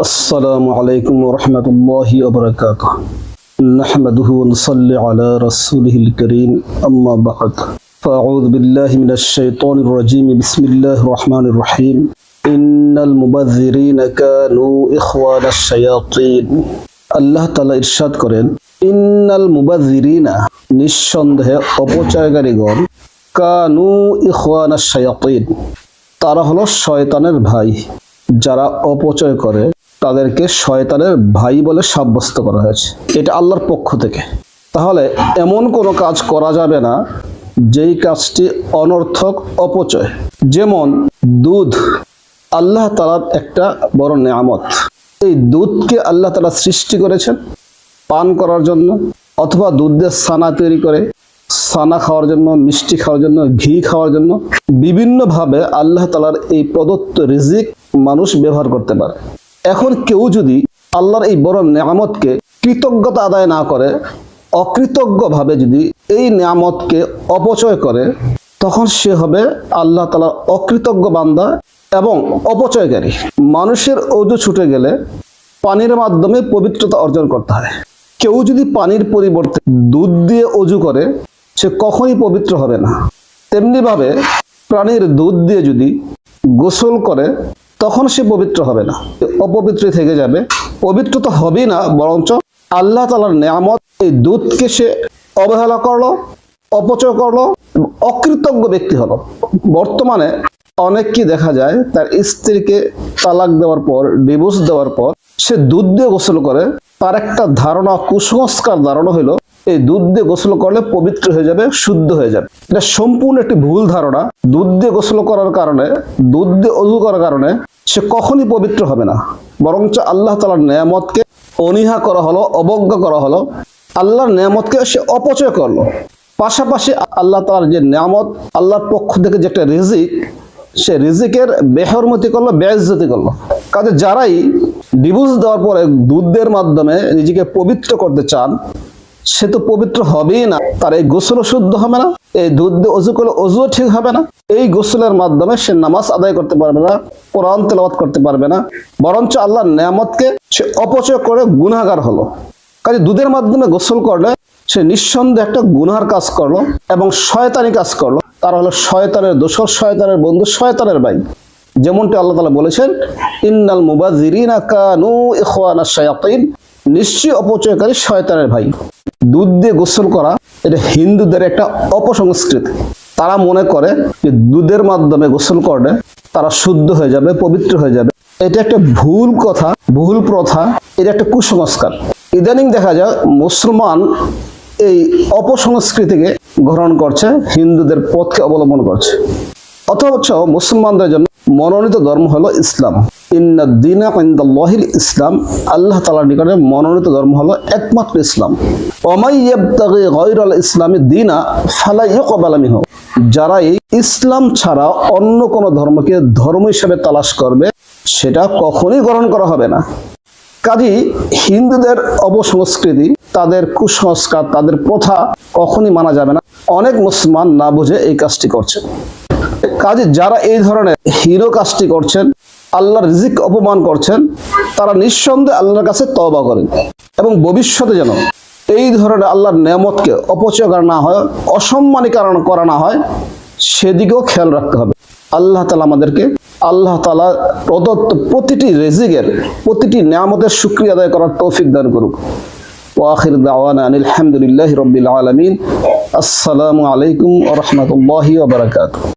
السلام عليكم ورحمة الله وبركاته نحمده ونصلي على رسوله الكريم أما بعد فأعوذ بالله من الشيطان الرجيم بسم الله الرحمن الرحيم إن المبذرين كانوا إخوان الشياطين আল্লাহ তালা ইরশাদ করেন ইন্নাল মুবাযিরিনা নিঃসন্দেহে অপচয়কারীগণ কানু ইখওয়ানা শায়াতিন তারা হলো শয়তানের ভাই যারা অপচয় করে তাদেরকে শয়তানের ভাই বলে সাব্যস্ত করা হয়েছে। এটা আল্লাহর পক্ষ থেকে। তাহলে এমন কোনো কাজ করা যাবে না, যেই কাজটি অনর্থক অপচয়। যেমন দুধ, আল্লাহ তালার একটা বড় নেয়ামত। এই দুধকে আল্লাহ তালা সৃষ্টি করেছেন পান করার জন্য, অথবা দুধ দিয়ে সানা তৈরি করে সানা খাওয়ার জন্য, মিষ্টি খাওয়ার জন্য, ঘি খাওয়ার জন্য বিভিন্নভাবে আল্লাহ তালার এই প্রদত্ত রিজিক মানুষ ব্যবহার করতে পারে। এখন কেউ যদি আল্লাহর এই বড় নিয়ামতকে কৃতজ্ঞতা আদায় না করে, অকৃতজ্ঞভাবে যদি এই নিয়ামতকে অপচয় করে, তখন সে হবে আল্লাহ তালার অকৃতজ্ঞ বান্দা এবং অপচয়কারী। মানুষের অজু ছুটে গেলে পানির মাধ্যমে পবিত্রতা অর্জন করতে হয়। কেউ যদি পানির পরিবর্তে দুধ দিয়ে অজু করে, সে কখনই পবিত্র হবে না। তেমনিভাবে প্রাণীর দুধ দিয়ে যদি গোসল করে তখন সে পবিত্র হবে না। অপবিত্র থেকে যাবে। পবিত্র তো হবেই না, বরঞ্চ আল্লাহ তালার নেয়ামত, এই দুধকে সে অবহেলা করল, অপচয় করল অকৃতজ্ঞ ব্যক্তি হলো। বর্তমানে অনেককে দেখা যায়, তার স্ত্রীকে তালাক দেওয়ার পর ডিভোর্স দেওয়ার পর, সে দুধ দিয়ে গোসল করে। তার একটা ধারণা, কুসংস্কার ধারণা হলো, এই দুধ দিয়ে গোসল করলে পবিত্র হয়ে যাবে, শুদ্ধ হয়ে যাবে। এটা সম্পূর্ণ একটি ভুল ধারণা। দুধ দিয়ে গোসল করার কারণে, দুধ দিয়ে অজু করার কারণে সে কখনই পবিত্র হবে না। বরঞ্চ আল্লাহ তালার নেয়ামতকে অনীহা করা হলো, অবজ্ঞা করা হলো। আল্লাহর নেয়ামতকে সে অপচয় করল। পাশাপাশি আল্লাহ তালার যে নিয়ামত, আল্লাহর পক্ষ থেকে যে একটা রিজিক, সে রিজিকের বেহরমতি করল, বেইজ্জতি করল। কাজে যারাই ডিভোর্স দেওয়ার পরে দুধের মাধ্যমে নিজেকে পবিত্র করতে চান সে তো পবিত্র হবেই না। তার এই গোসলও শুদ্ধ হবে না, এই দুধ দিয়ে অজু করলে অজুও ঠিক হবে না, এই গোসলের মাধ্যমে সে নামাজ আদায় করতে পারবে না, কোরআন তেলাওয়াত করতে পারবে না, বরঞ্চ আল্লাহর নেয়ামতকে সে অপচয় করে গুনাহগার হলো। কাজে দুধের মাধ্যমে গোসল করলে সে নিঃসন্দেহে একটা গুনহার কাজ করল এবং শয়তানি কাজ করল। তারা হলো শয়তানের দোসর শয়তানের বন্ধু, শয়তানের ভাই। যেমনটি আল্লাহ তালা বলেছেন, ইন্নাল মুবাজিরিনা কানু ইখওয়ানা শায়াতিন। নিশ্চয়ই অপচয়কারী শয়তানের ভাই। দুধ দিয়ে গোসল করা, এটা হিন্দুদের একটা অপসংস্কৃতি। তারা মনে করে যে দুধের মাধ্যমে গোসল করলে তারা শুদ্ধ হয়ে যাবে, পবিত্র হয়ে যাবে। এটা একটা ভুল কথা, ভুল প্রথা, এটা একটা কুসংস্কার। ইদানিং দেখা যায় মুসলমান এই অপসংস্কৃতিকে গ্রহণ করছে, হিন্দুদের পথকে অবলম্বন করছে। অথচ মুসলমানদের জন্য মনোনীত ধর্ম হলো ইসলাম। ইন্দাল্লাহিল ইসলাম, আল্লাহ তালার নিকটে মনোনীত ধর্ম হলো একমাত্র ইসলাম। ওমাইয়াবতাগি গয়রাল ইসলামী দিনা ফালা ইয়কবাল মিনহু। যারা এই ইসলাম ছাড়া অন্য কোনো ধর্মকে ধর্ম হিসেবে তালাশ করবে, সেটা কখনোই গ্রহণ করা হবে না। কাজী হিন্দুদের অবসংস্কৃতি তাদের কুসংস্কার, তাদের প্রথা কখনই মানা যাবে না। অনেক মুসলমান না বুঝে এই কাজটি করছে। কাজে যারা এই ধরনের হিরো কাজটি করছেন, আল্লাহর রিজিক অপমান করছেন, তারা নিঃসন্দেহে আল্লাহর কাছে তওবা করেন। এবং ভবিষ্যতে যেন এই ধরনের আল্লাহর নেয়ামতকে অপচয় করা না হয়, অসম্মানীকরণ করা না হয়, সেদিকেও খেয়াল রাখতে হবে। আল্লাহ তালা আমাদেরকে, আল্লাহ তালা প্রদত্ত প্রতিটি রেজিকের, প্রতিটি নিয়ামতের শুক্রিয়া আদায় করার তৌফিক দান করুক। ওয়াখির দাওয়ানা আনিল হামদুলিল্লাহ রবিল আলমিন। আসসালামু আলাইকুম ওরহমতুল্লাহি ওবরাকাত